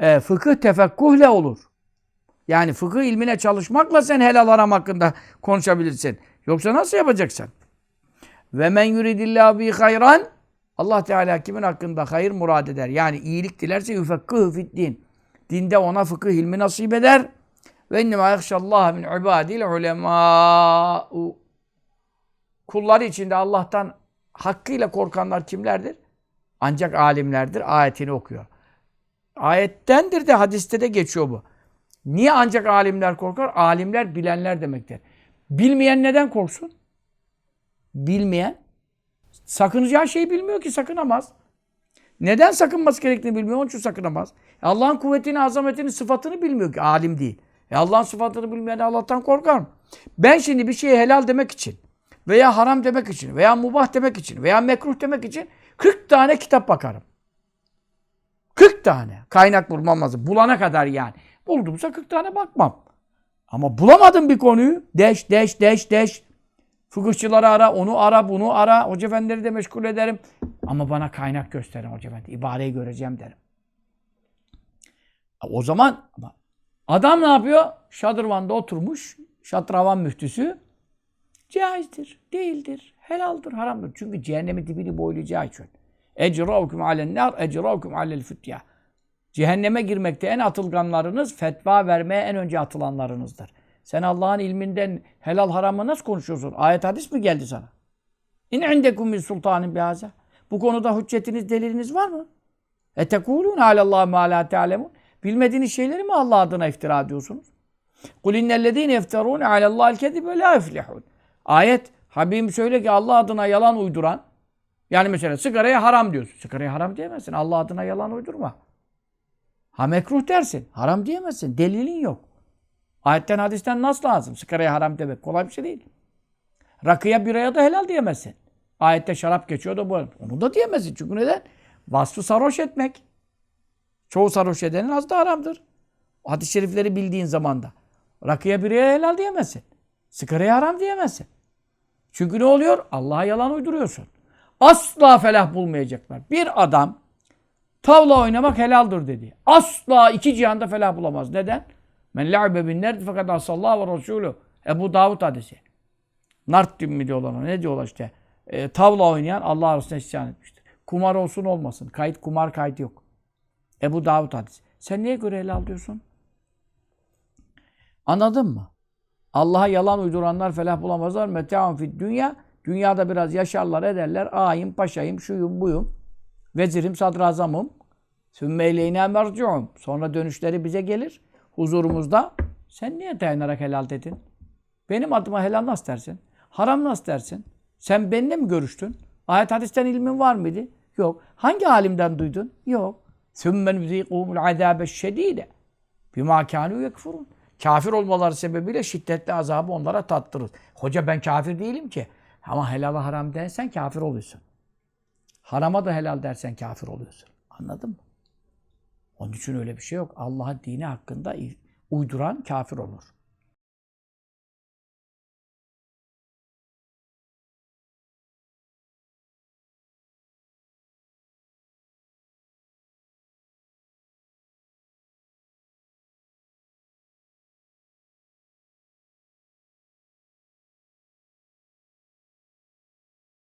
e, fıkıh tefekkuhle olur. Yani fıkıh ilmine çalışmakla sen helal haram hakkında konuşabilirsin. Yoksa nasıl yapacaksın? Ve men yuridillahu bi hayran Allah Teala kimin hakkında hayır murad eder. Yani iyilik dilerse yufekkıhü fid din. Dinde ona fıkıh ilmi nasip eder. Ve innema yakşallah min ibadil ulema. Kulları içinde Allah'tan hakkıyla korkanlar kimlerdir? Ancak alimlerdir. Ayetini okuyor. Ayettendir de hadiste de geçiyor bu. Niye ancak alimler korkar? Alimler bilenler demektir. Bilmeyen neden korksun? Bilmeyen sakınacağı şeyi bilmiyor ki sakınamaz. Neden sakınması gerektiğini bilmiyor, onun için sakınamaz. E Allah'ın kuvvetini, azametini, sıfatını bilmiyor ki alim değil. E Allah'ın sıfatını bilmeyen Allah'tan korkar mı? Ben şimdi bir şeye helal demek için veya haram demek için veya mubah demek için veya mekruh demek için 40 tane kitap bakarım. 40 tane. Kaynak bulmam lazım. Bulana kadar yani. Buldumsa 40 tane bakmam. Ama bulamadım bir konuyu. Deş, deş, deş, deş. Fıkıhçıları ara, onu ara, bunu ara. Hoca efendileri de meşgul ederim. Ama bana kaynak gösterin hoca efendi. İbareyi göreceğim derim. O zaman ama adam ne yapıyor? Şadırvan'da oturmuş. Şatravan müftüsü. Caizdir, değildir, helaldir, haramdır. Çünkü cehennemin dibini boylayacağı için. Ecraukum alen nar, ecraukum alel fütya. Cehenneme girmekte en atılganlarınız, fetva vermeye en önce atılanlarınızdır. Sen Allah'ın ilminden helal haramı nasıl konuşuyorsun? Ayet hadis mi geldi sana? İn indekum min sultanin bihaza. Bu konuda hüccetiniz, deliliniz var mı? Etekulun alallah ma la ta'lemun. Bilmediğiniz şeyleri mi Allah adına iftira ediyorsunuz? Kul innellezîne yefterûne alallâhil kedibe la yuflihûn. Ayet, Habibim söyle ki Allah adına yalan uyduran, yani mesela sigaraya haram diyorsun. Sigaraya haram diyemezsin. Allah adına yalan uydurma. Ha mekruh dersin. Haram diyemezsin. Delilin yok. Ayetten hadisten nasıl lazım? Sigaraya haram demek kolay bir şey değil. Rakıya biraya da helal diyemezsin. Ayette şarap geçiyor da bu. Onu da diyemezsin. Çünkü neden? Vasfı sarhoş etmek. Çoğu sarhoş edenin az da haramdır. Hadis-i şerifleri bildiğin zamanda. Rakıya biraya helal diyemezsin. Sigaraya haram diyemezsin. Çünkü ne oluyor? Allah'a yalan uyduruyorsun. Asla felah bulmayacaklar. Bir adam tavla oynamak helaldir dedi. Asla iki cihanda felah bulamaz. Neden? Men la'be bin nerdi fakat asallahu ve resulü. Ebu Davud hadisi. Nart mi diyorlar ona? Ne diyorlar işte? E, tavla oynayan Allah Resulüne isyan etmiştir. Kumar olsun olmasın. Kayıt kumar kaydı yok. Ebu Davud hadisi. Sen niye göre helal diyorsun? Anladın mı? Allah'a yalan uyduranlar felah bulamazlar. Mete'un fid dünya. Dünyada biraz yaşarlar ederler. Ağayım, paşayım, şuyum, buyum. Vezirim, sadrazamım. Sümmeyleyne mercu'um. Sonra dönüşleri bize gelir. Huzurumuzda. Sen niye dayanarak helal dedin? Benim adıma helal nasıl dersin? Haram nasıl dersin? Sen benimle mi görüştün? Ayet hadisten ilmin var mıydı? Yok. Hangi alimden duydun? Yok. Sümmen müzikumul azabe şedide. Bima kânû yekfurun. Kafir olmaları sebebiyle şiddetli azabı onlara tattırır. Hoca ben kafir değilim ki. Ama helala haram dersen kafir oluyorsun. Harama da helal dersen kafir oluyorsun. Anladın mı? Onun için öyle bir şey yok. Allah'ın dini hakkında uyduran kafir olur.